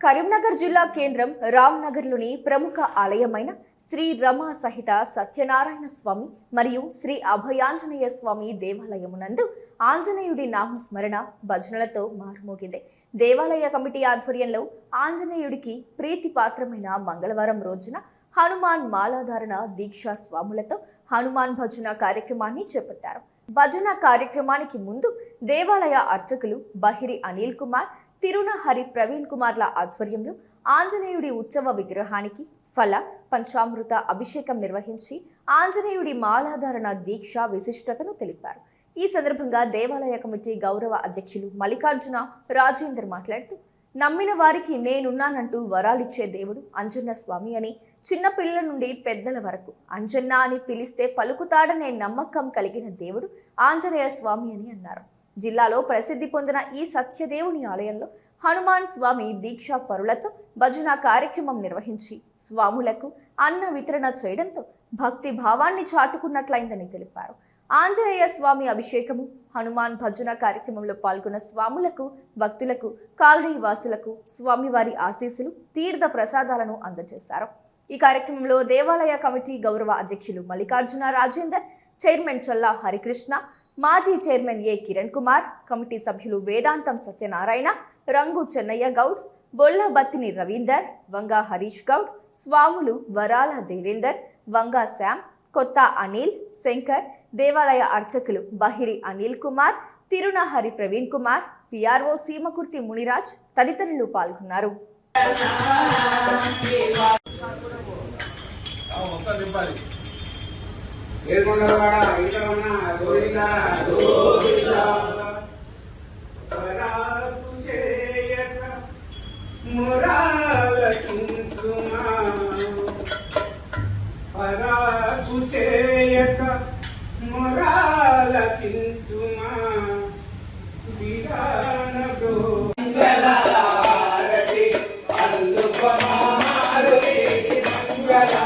కరీంనగర్ జిల్లా కేంద్రం రామ్నగర్లోని ప్రముఖ ఆలయమైన శ్రీ రమ సహిత సత్యనారాయణ స్వామి మరియు శ్రీ అభయాంజనేయ స్వామి దేవాలయమునందు ఆంజనేయుడి నామస్మరణ భజనలతో మారుమోగింది. దేవాలయ కమిటీ ఆధ్వర్యంలో ఆంజనేయుడికి ప్రీతిపాత్రమైన మంగళవారం రోజున హనుమాన్ మాలాధారణ దీక్షా స్వాములతో హనుమాన్ భజన కార్యక్రమాన్ని చేపట్టారు. భజన కార్యక్రమానికి ముందు దేవాలయ అర్చకులు బహిరి అనిల్ కుమార్ తిరునహరి ప్రవీణ్ కుమార్ల ఆధ్వర్యంలో ఆంజనేయుడి ఉత్సవ విగ్రహానికి ఫల పంచామృత అభిషేకం నిర్వహించి ఆంజనేయుడి మాలాధారణ దీక్ష విశిష్టతను తెలిపారు. ఈ సందర్భంగా దేవాలయ కమిటీ గౌరవ అధ్యక్షులు మల్లికార్జున రాజేందర్ మాట్లాడుతూ నమ్మిన వారికి నేనున్నానంటూ వరాలిచ్చే దేవుడు అంజన్న స్వామి అని చిన్న పిల్లల నుండి పెద్దల వరకు. అంజన్న అని పిలిస్తే పలుకుతాడనే నమ్మకం కలిగిన దేవుడు ఆంజనేయ స్వామి అని అన్నారు. జిల్లాలో ప్రసిద్ధి పొందిన ఈ సత్యదేవుని ఆలయంలో హనుమాన్ స్వామి దీక్షా పరులతో భజన కార్యక్రమం నిర్వహించి స్వాములకు అన్న వితరణ చేయడంతో భక్తి భావాన్ని చాటుకున్నట్లయిందని తెలిపారు. ఆంజనేయ స్వామి అభిషేకము హనుమాన్ భజన కార్యక్రమంలో పాల్గొన్న స్వాములకు భక్తులకు కాలనీ వాసులకు స్వామివారి ఆశీస్సులు తీర్థ ప్రసాదాలను అందజేశారు. ఈ కార్యక్రమంలో దేవాలయ కమిటీ గౌరవ అధ్యక్షులు మల్లికార్జున రాజేందర్ చైర్మన్ చల్లా హరికృష్ణ మాజీ chairman A Kiran Kumar committee సభ్యులు వేదాంతం సత్యనారాయణ రంగు చెన్నయ్య గౌడ్ బొల్లబత్తిని రవీందర్ వంగా హరీష్ గౌడ్ స్వాములు వరాల దేవేందర్ వంగా శ్యామ్ కొత్త అనిల్ శంకర్ దేవాలయ అర్చకులు బహిరి అనిల్ కుమార్ తిరునహరి ప్రవీణ్ కుమార్ పిఆర్ఓ సీమకుర్తి మునిరాజ్ తదితరులు పాల్గొన్నారు. ఏడుకొండలవాడ వెంకటరమణ గోవింద గోవింద. పరాకు చేయక మురాలకించుమా పరాకు చేయక మురాలకించుమా. విధాన మంగళారతి అందుకమారుతి మంగళారతి